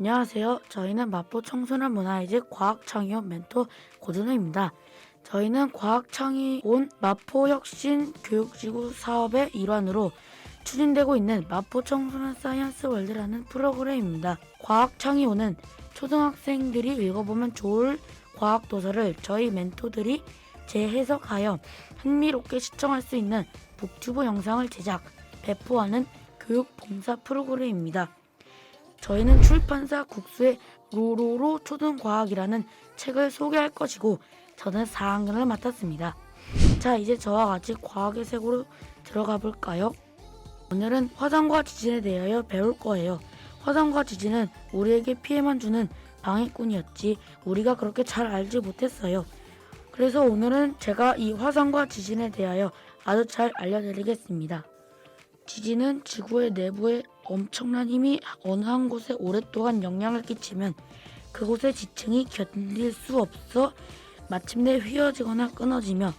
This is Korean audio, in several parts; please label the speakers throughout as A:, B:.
A: 안녕하세요. 저희는 마포 청소년 문화예지 과학창의원 멘토 고준호입니다. 저희는 과학창의원 마포혁신 교육지구 사업의 일환으로 추진되고 있는 마포 청소년 사이언스 월드라는 프로그램입니다. 과학창의원은 초등학생들이 읽어보면 좋을 과학 도서를 저희 멘토들이 재해석하여 흥미롭게 시청할 수 있는 북튜브 영상을 제작, 배포하는 교육 봉사 프로그램입니다. 저희는 출판사 국수의 로로로 초등과학이라는 책을 소개할 것이고 저는 4학년을 맡았습니다. 자 이제 저와 같이 과학의 세계로 들어가 볼까요? 오늘은 화산과 지진에 대하여 배울 거예요. 화산과 지진은 우리에게 피해만 주는 방해꾼이었지 우리가 그렇게 잘 알지 못했어요. 그래서 오늘은 제가 이 화산과 지진에 대하여 아주 잘 알려드리겠습니다. 지진은 지구의 내부에 엄청난 힘이 어느 한 곳에 오랫동안 영향을 끼치면 그곳의 지층이 견딜 수 없어 마침내 휘어지거나 끊어지며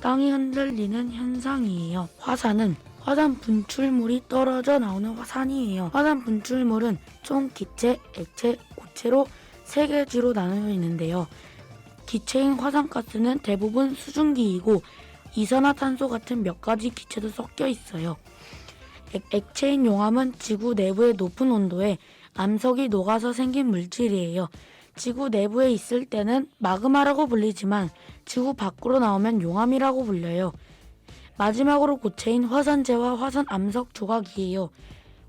A: 땅이 흔들리는 현상이에요. 화산은 화산 분출물이 떨어져 나오는 화산이에요. 화산 분출물은 총 기체, 액체, 고체로 세 가지로 나누어 있는데요. 기체인 화산가스는 대부분 수증기이고 이산화탄소 같은 몇 가지 기체도 섞여 있어요. 액, 액체인 용암은 지구 내부의 높은 온도에 암석이 녹아서 생긴 물질이에요. 지구 내부에 있을 때는 마그마라고 불리지만 지구 밖으로 나오면 용암이라고 불려요. 마지막으로 고체인 화산재와 화산 암석 조각이에요.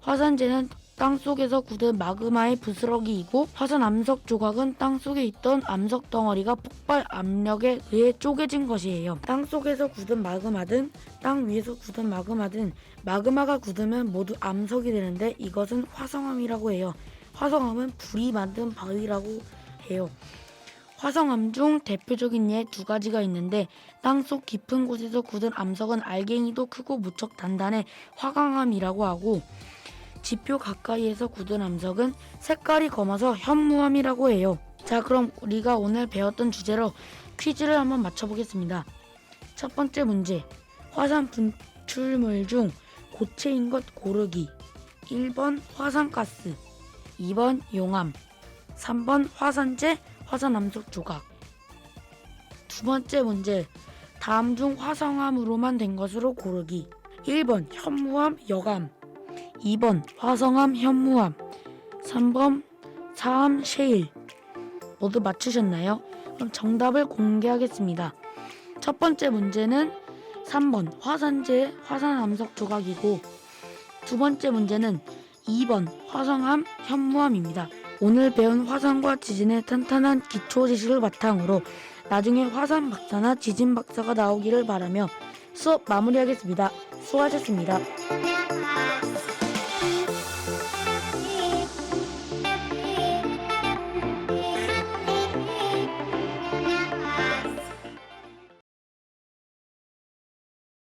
A: 화산재는 땅 속에서 굳은 마그마의 부스러기이고 화산 암석 조각은 땅 속에 있던 암석 덩어리가 폭발 압력에 의해 쪼개진 것이에요. 땅 속에서 굳은 마그마든 땅 위에서 굳은 마그마든 마그마가 굳으면 모두 암석이 되는데 이것은 화성암이라고 해요. 화성암은 불이 만든 바위라고 해요. 화성암 중 대표적인 예 두 가지가 있는데 땅속 깊은 곳에서 굳은 암석은 알갱이도 크고 무척 단단해 화강암이라고 하고 지표 가까이에서 굳은 암석은 색깔이 검어서 현무암이라고 해요. 자 그럼 우리가 오늘 배웠던 주제로 퀴즈를 한번 맞춰보겠습니다. 첫 번째 문제. 화산 분출물 중 고체인 것 고르기. 1번 화산가스 2번 용암 3번 화산재 화산암석 조각. 두 번째 문제. 다음 중 화성암으로만 된 것으로 고르기. 1번 현무암 여감 2번 화성암 현무암 3번 사암 셰일 모두 맞추셨나요? 그럼 정답을 공개하겠습니다. 첫 번째 문제는 3번 화산재 화산 암석 조각이고 두 번째 문제는 2번 화성암 현무암입니다. 오늘 배운 화산과 지진의 탄탄한 기초 지식을 바탕으로 나중에 화산 박사나 지진 박사가 나오기를 바라며 수업 마무리하겠습니다. 수고하셨습니다.